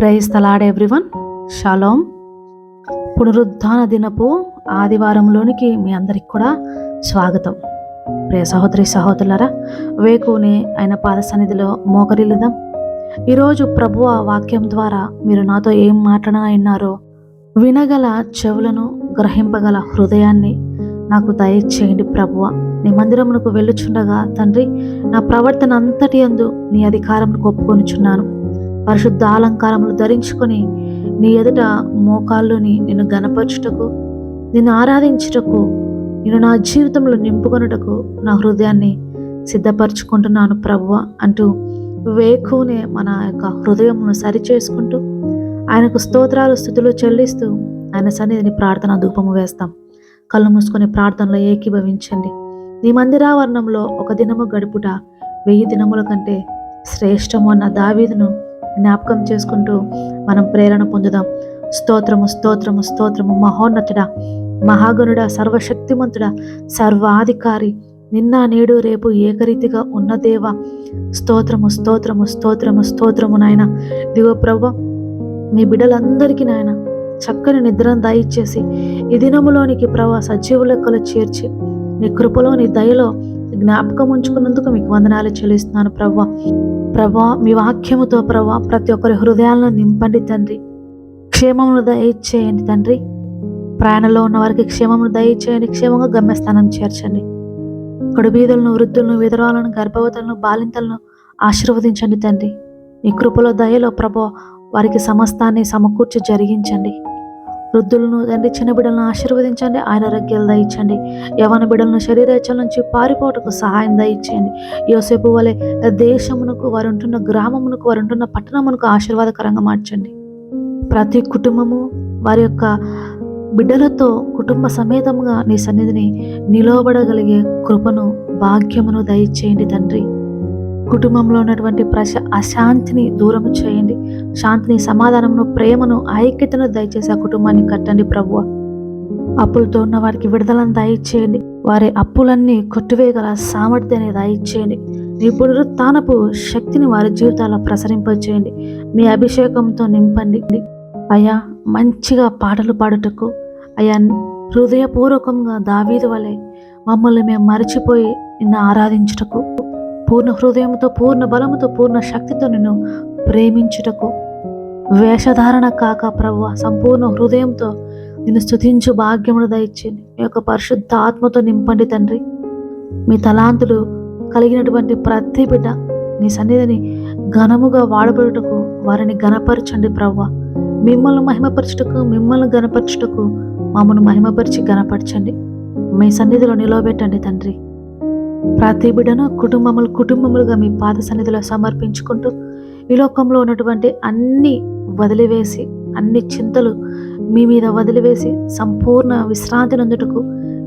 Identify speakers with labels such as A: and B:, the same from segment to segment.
A: Praise తలాడ్ everyone. Shalom. పునరుద్ధాన దినపు ఆదివారంలోనికి మీ అందరికి కూడా స్వాగతం. ప్రియ సహోదరి సహోదరులరా వేకునే ఆయన పాద సన్నిధిలో మోకరిల్లుదాం. ఈరోజు ప్రభువ వాక్యం ద్వారా మీరు నాతో ఏం మాట్లాడనున్నారో వినగల చెవులను గ్రహింపగల హృదయాన్ని నాకు దయచేయండి ప్రభువ. నీ మందిరమునకు వెళ్ళుచుండగా తండ్రి నా ప్రవర్తన అంతటి అందు నీ అధికారమును ఒప్పుకొనిచున్నాను. పరిశుద్ధ అలంకారములు ధరించుకొని నీ ఎదుట మోకాల్లోని నిన్ను గనపరచుటకు నిన్ను ఆరాధించుటకు నేను నా జీవితంలో నింపుకొనుటకు నా హృదయాన్ని సిద్ధపరచుకుంటున్నాను ప్రభువ అంటూ వేకునే మన యొక్క హృదయమును సరిచేసుకుంటూ ఆయనకు స్తోత్రాలు స్థుతులు చెల్లిస్తూ ఆయన సన్నిధిని ప్రార్థన ధూపము వేస్తాం. కళ్ళు మూసుకొని ప్రార్థనలో ఏకీభవించండి. నీ మందిరావరణంలో ఒక దినము గడుపుట వెయ్యి దినముల కంటే శ్రేష్టము అన్న దావీదును జ్ఞాపకం చేసుకుంటూ మనం ప్రేరణ పొందుదాం. స్తోత్రము స్తోత్రము స్తోత్రము. మహోన్నతుడా మహాగణుడా సర్వశక్తిమంతుడా సర్వాధికారి నిన్న నేడు రేపు ఏకరీతిగా ఉన్న దేవ. స్తోత్రము స్తోత్రము స్తోత్రము స్తోత్రము నాయన. దిగో ప్రభు మీ బిడ్డలందరికీ నాయన చక్కని నిద్రను దయచేసి ఈ దినములోనికి ప్రభా సజీవ లెక్కలు చేర్చి నీ కృపలో నీ దయలో జ్ఞాపకం ఉంచుకున్నందుకు మీకు వందనాలు చెల్లిస్తున్నాను ప్రభా ప్రభా మీ వాక్యముతో ప్రభా ప్రతి ఒక్కరి హృదయాలను నింపండి తండ్రి. క్షేమమును దయచేయండి తండ్రి. ప్రయాణంలో ఉన్న వారికి క్షేమమును దయచేయండి క్షేమంగా గమ్యస్థానం చేర్చండి. కడుబీదులను వృద్ధులను విధరాలను గర్భవతులను బాలింతలను ఆశీర్వదించండి తండ్రి. నీ కృపలో దయలో ప్రభా వారికి సమస్తాన్ని సమకూర్చి జరిగించండి. వృద్ధులను తండ్రి చిన్న బిడ్డలను ఆశీర్వదించండి. ఆయన ఆరోగ్యాలు దయచండి యవన బిడ్డలను శరీరేచ్ఛల నుంచి పారిపోటకు సహాయం దయచేయండి యోసేపు వలె దేశమునకు వారు ఉంటున్న గ్రామమునకు వారు ఉంటున్న పట్టణమునకు ఆశీర్వాదకరంగా మార్చండి. ప్రతి కుటుంబము వారి యొక్క బిడ్డలతో కుటుంబ సమేతంగా నీ సన్నిధిని నిలవబడగలిగే కృపను భాగ్యమును దయచేయండి తండ్రి. కుటుంబంలో ఉన్నటువంటి ప్రశ అశాంతిని దూరం చేయండి. శాంతిని సమాధానమును ప్రేమను ఐక్యతను దయచేసి ఆ కుటుంబాన్ని కట్టండి ప్రభువ. అప్పులతో ఉన్న వారికి విడుదలను దయచేయండి. వారి అప్పులన్నీ కొట్టువేయగల సామర్థ్యాన్ని దయచేయండి. నీ పునరుత్నపు శక్తిని వారి జీవితాల్లో ప్రసరింపచేయండి మీ అభిషేకంతో నింపండి. అయ్యా మంచిగా పాటలు పాడుటకు అయ్యా హృదయపూర్వకంగా దావీదు వలె మమ్మల్ని మేము మరచిపోయి నిన్ను ఆరాధించుటకు పూర్ణ హృదయంతో పూర్ణ బలముతో పూర్ణ శక్తితో నిన్ను ప్రేమించుటకు వేషధారణ కాక ప్రభు సంపూర్ణ హృదయంతో నిన్ను స్తుతించు భాగ్యమును దయచేయండి. మీ యొక్క పరిశుద్ధ ఆత్మతో నింపండి తండ్రి. మీ తలాంతులు కలిగినటువంటి ప్రతి బిడ్డ మీ సన్నిధిని ఘనముగా వాడబడుటకు వారిని గణపరచండి ప్రవ్వ మిమ్మల్ని మహిమపరచుటకు మిమ్మల్ని గణపరచుటకు మమ్మల్ని మహిమపరిచి గణపరచండి మీ సన్నిధిలో నిలవబెట్టండి తండ్రి. ప్రతి బిడ్డను కుటుంబములు కుటుంబములుగా మీ పాద సన్నిధిలో సమర్పించుకుంటూ ఈ లోకంలో ఉన్నటువంటి అన్ని వదిలివేసి అన్ని చింతలు మీ మీద వదిలివేసి సంపూర్ణ విశ్రాంతి నందుటకు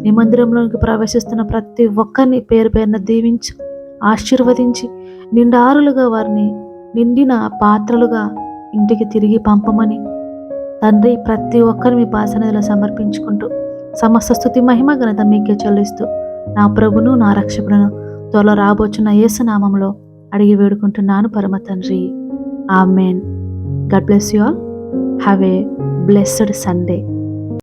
A: నీ మందిరంలోకి ప్రవేశిస్తున్న ప్రతి ఒక్కరిని పేరు పేరున దీవించి ఆశీర్వదించి నిండారులుగా వారిని నిండిన పాత్రలుగా ఇంటికి తిరిగి పంపమని తండ్రి ప్రతి ఒక్కరిని మీ పాసనదిలో సమర్పించుకుంటూ సమస్త స్థుతి మహిమ ఘనత మీకే చెల్లిస్తూ నా ప్రభును నా రక్షకుడును త్వరలో రాబోచున్న యేసునామంలో అడిగి వేడుకుంటున్నాను పరమ తండ్రి. Amen. God bless you all. Have a blessed Sunday.